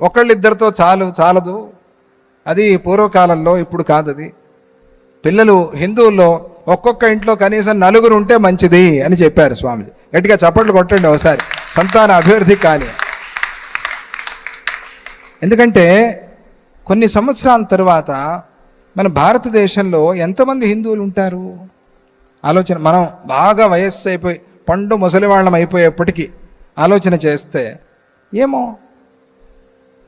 ఒకళ్ళిద్దరితో చాలు చాలదు. అది పూర్వకాలంలో ఇప్పుడు కాదు అది. పిల్లలు హిందువుల్లో ఒక్కొక్క ఇంట్లో కనీసం నలుగురు ఉంటే మంచిది అని చెప్పారు స్వామిజీ. గట్టిగా చప్పట్లు కొట్టండి ఒకసారి. సంతాన అభివృద్ధి కానీ. ఎందుకంటే కొన్ని సంవత్సరాల తర్వాత మన భారతదేశంలో ఎంతమంది హిందువులు ఉంటారు? ఆలోచన మనం బాగా వయస్సు అయిపోయి పండు ముసలివాళ్ళం అయిపోయేప్పటికీ ఆలోచన చేస్తే ఏమో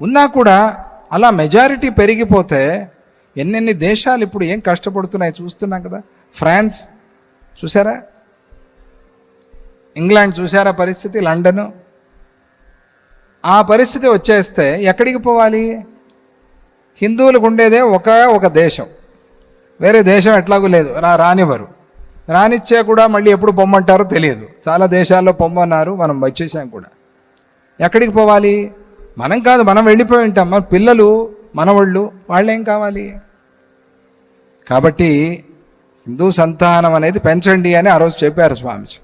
ఉన్నా కూడా అలా మెజారిటీ పెరిగిపోతే ఎన్నెన్ని దేశాలు ఇప్పుడు ఏం కష్టపడుతున్నాయి చూస్తున్నాం కదా. ఫ్రాన్స్ చూసారా ఇంగ్లాండ్ చూసారా పరిస్థితి? లండన్. ఆ పరిస్థితి వచ్చేస్తే ఎక్కడికి పోవాలి? హిందువులకు ఉండేదే ఒక ఒక దేశం. వేరే దేశం ఎట్లాగూ లేదు. రా రానివ్వరు. రానిచ్చే కూడా మళ్ళీ ఎప్పుడు పొమ్మంటారో తెలియదు. చాలా దేశాల్లో పొమ్మన్నారు. మనం వచ్చేసాం కూడా. ఎక్కడికి పోవాలి? మనం కాదు మనం వెళ్ళిపోయి ఉంటాం. మన పిల్లలు మనవాళ్ళు వాళ్ళేం కావాలి? కాబట్టి హిందూ సంతానం అనేది పెంచండి అని ఆ రోజు చెప్పారు స్వామిజీ.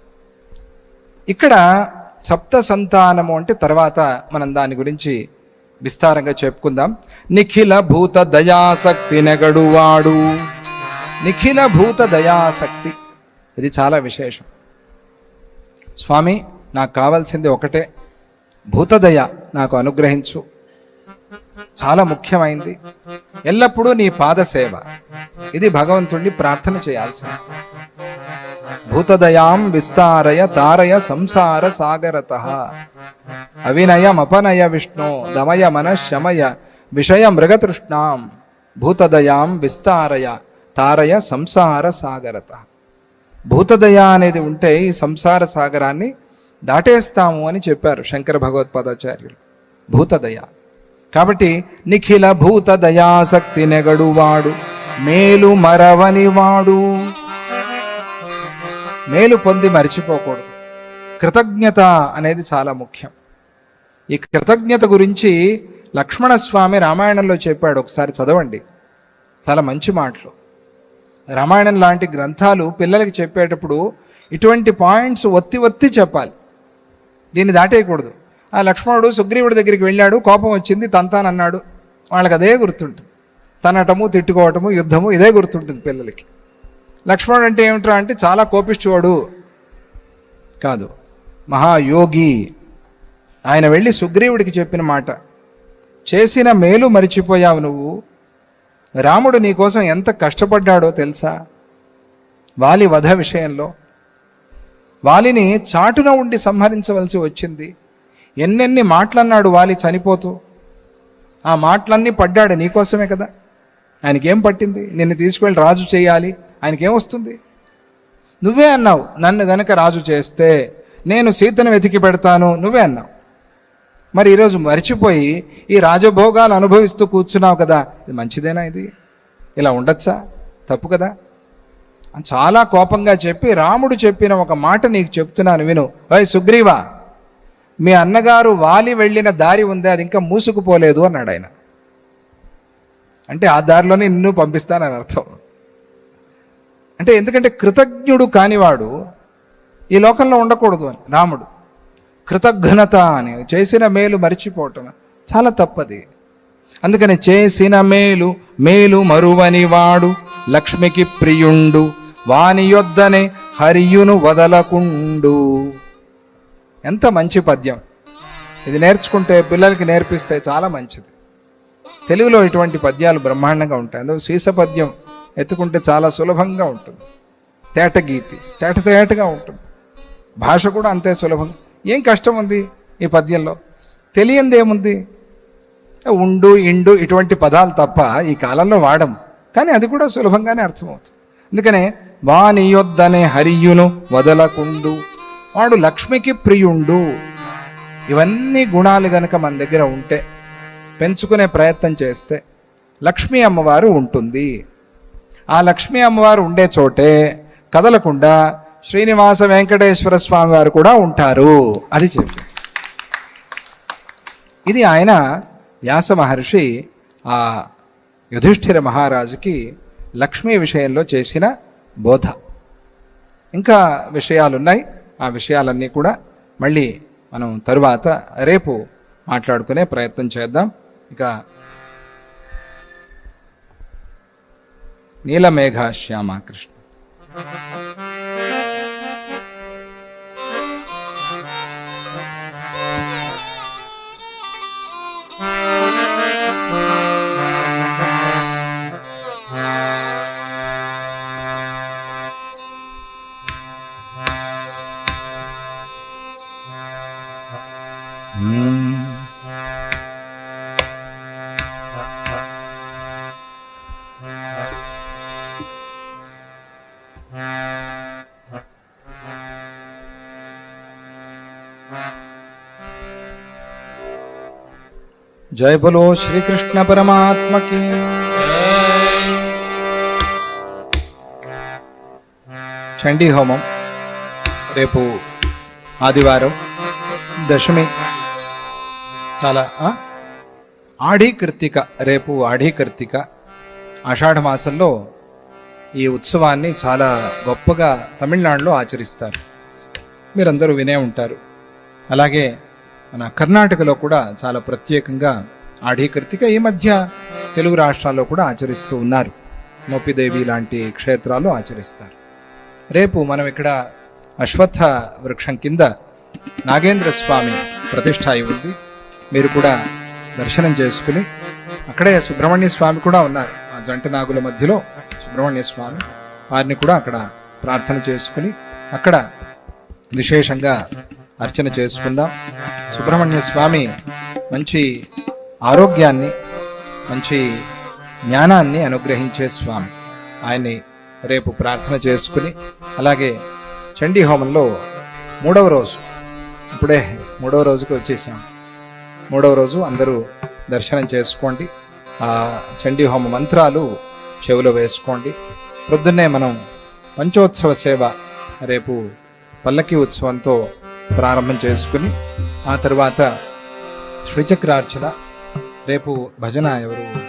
ఇక్కడ సప్త సంతానము అంటే తర్వాత మనం దాని గురించి విస్తారంగా చెప్పుకుందాం. నిఖిల భూత దయాసక్తి నెగడువాడు. నిఖిల భూత దయాసక్తి ఇది చాలా విశేషం. స్వామి నాకు కావాల్సింది ఒకటే. భూతదయ నాకు అనుగ్రహించు. చాలా ముఖ్యమైంది. ఎల్లప్పుడూ నీ పాద సేవ ఇది భగవంతుణ్ణి ప్రార్థన చేయాల్సింది. భూతదయాం విస్తారయ తారయ సంసార సాగరత. అవినయం అపనయ విష్ణు దమయ మన శమయ విషయ మృగతృష్ణాం. భూతదయాం విస్తారయ తారయ సంసార సాగరత. భూతదయ అనేది ఉంటే ఈ సంసార సాగరాన్ని దాటేస్తాము అని చెప్పారు శంకర భగవత్పాదాచార్యులు. భూతదయ. కాబట్టి నిఖిల భూత దయాసక్తి నెగడువాడు మేలు మరవని వాడు మేలు పొంది మరిచిపోకూడదు. కృతజ్ఞత అనేది చాలా ముఖ్యం. ఈ కృతజ్ఞత గురించి లక్ష్మణస్వామి రామాయణంలో చెప్పాడు ఒకసారి చదవండి. చాలా మంచి మాటలు. రామాయణం లాంటి గ్రంథాలు పిల్లలకి చెప్పేటప్పుడు ఇటువంటి పాయింట్స్ ఒత్తి ఒత్తి చెప్పాలి. దీన్ని దాటేయకూడదు. ఆ లక్ష్మణుడు సుగ్రీవుడి దగ్గరికి వెళ్ళాడు కోపం వచ్చింది తంతానన్నాడు వాళ్ళకి అదే గుర్తుంటుంది. తనటము తిట్టుకోవటము యుద్ధము ఇదే గుర్తుంటుంది పిల్లలకి. లక్ష్మణుడు అంటే ఏమిట్రా అంటే చాలా కోపిష్టివాడు. కాదు మహాయోగి. ఆయన వెళ్ళి సుగ్రీవుడికి చెప్పిన మాట. చేసిన మేలు మరిచిపోయావు నువ్వు. రాముడు నీకోసం ఎంత కష్టపడ్డాడో తెలుసా? వాలి వధ విషయంలో వాలిని చాటున ఉండి సంహరించవలసి వచ్చింది. ఎన్నెన్ని మాటలన్నాడు వాలి చనిపోతూ. ఆ మాటలన్నీ పడ్డాడు నీకోసమే కదా. ఆయనకేం పట్టింది? నిన్ను తీసుకువెళ్ళి రాజు చేయాలి. ఆయనకేం వస్తుంది? నువ్వే అన్నావు నన్ను గనక రాజు చేస్తే నేను సీతను వెతికి పెడతాను. నువ్వే అన్నావు. మరి ఈరోజు మర్చిపోయి ఈ రాజభోగాలు అనుభవిస్తూ కూర్చున్నావు కదా. ఇది మంచిదేనా ఇది? ఇలా ఉండొచ్చా? తప్పు కదా? అని చాలా కోపంగా చెప్పి రాముడు చెప్పిన ఒక మాట నీకు చెప్తున్నాను విను. ఓయ్ సుగ్రీవా మీ అన్నగారు వాలి వెళ్ళిన దారి ఉంది అది ఇంకా మూసుకుపోలేదు అన్నాడు ఆయన. అంటే ఆ దారిలోనే నిన్ను పంపిస్తానని అర్థం. అంటే ఎందుకంటే కృతజ్ఞుడు కానివాడు ఈ లోకంలో ఉండకూడదు అని రాముడు. కృతజ్ఞత అని చేసిన మేలు మరిచిపోవటం చాలా తప్పది. అందుకని చేసిన మేలు మేలు మరువని వాడు లక్ష్మికి ప్రియుండు వాని యొద్దనే హరియును వదలకుండు. ఎంత మంచి పద్యం. ఇది నేర్చుకుంటే పిల్లలకి నేర్పిస్తే చాలా మంచిది. తెలుగులో ఇటువంటి పద్యాలు బ్రహ్మాండంగా ఉంటాయి. అందులో సీస పద్యం ఎత్తుకుంటే చాలా సులభంగా ఉంటుంది. తేట గీతి తేట తేటగా ఉంటుంది. భాష కూడా అంతే సులభం. ఏం కష్టం ఉంది ఈ పద్యంలో? తెలియంది ఏముంది ఉండు ఇండు ఇటువంటి పదాలు తప్ప ఈ కాలంలో వాడం. కానీ అది కూడా సులభంగానే అర్థమవుతుంది. అందుకనే వా యొద్దనే హరియును వదలకుండు. వాడు లక్ష్మికి ప్రియుండు. ఇవన్నీ గుణాలు గనక మన దగ్గర ఉంటే పెంచుకునే ప్రయత్నం చేస్తే లక్ష్మీ అమ్మవారు ఉంటుంది. ఆ లక్ష్మీ అమ్మవారు ఉండే చోటే కదలకుండా శ్రీనివాస వెంకటేశ్వర స్వామి వారు కూడా ఉంటారు అది చెప్పి. ఇది ఆయన వ్యాస మహర్షి ఆ యుధిష్ఠిర మహారాజుకి లక్ష్మీ విషయంలో చేసిన బోధ. ఇంకా విషయాలున్నాయి. ఆ విషయాలన్నీ కూడా మళ్ళీ మనం తరువాత రేపు మాట్లాడుకునే ప్రయత్నం చేద్దాం. ఇక నీలమేఘ శ్యామ కృష్ణ. జయ బలో శ్రీకృష్ణ పరమాత్మకి. చండీ హోమం రేపు ఆదివారం దశమి. చాలా ఆఢీ కృత్తిక రేపు ఆఢీ కృత్తిక ఆషాఢ మాసంలో ఈ ఉత్సవాన్ని చాలా గొప్పగా తమిళనాడులో ఆచరిస్తారు. మీరందరూ వినే ఉంటారు. అలాగే మన కర్ణాటకలో కూడా చాలా ప్రత్యేకంగా ఆడి కృతిక ఈ మధ్య తెలుగు రాష్ట్రాల్లో కూడా ఆచరిస్తూ ఉన్నారు. మోపిదేవి లాంటి క్షేత్రాలు ఆచరిస్తారు. రేపు మనం ఇక్కడ అశ్వత్థ వృక్షం కింద నాగేంద్ర స్వామి ప్రతిష్ట అయి ఉంది. మీరు కూడా దర్శనం చేసుకుని అక్కడే సుబ్రహ్మణ్య స్వామి కూడా ఉన్నారు. ఆ జంట నాగుల మధ్యలో సుబ్రహ్మణ్య స్వామి వారిని కూడా అక్కడ ప్రార్థన చేసుకుని అక్కడ విశేషంగా అర్చన చేసుకుందాం. సుబ్రహ్మణ్య స్వామి మంచి ఆరోగ్యాన్ని మంచి జ్ఞానాన్ని అనుగ్రహించే స్వామి. ఆయన్ని రేపు ప్రార్థన చేసుకుని అలాగే చండీ హోమంలో మూడవ రోజు ఇప్పుడే మూడవ రోజుకి వచ్చేసాం. మూడవ రోజు అందరూ దర్శనం చేసుకోండి. ఆ చండీ హోమ మంత్రాలు చెవిలో వేసుకోండి. ప్రొద్దున్నే మనం పంచోత్సవ సేవ రేపు పల్లకి ఉత్సవంతో ప్రారంభం చేసుకుని ఆ తర్వాత శ్రీచక్రార్చన రేపు భజన ఎవరు?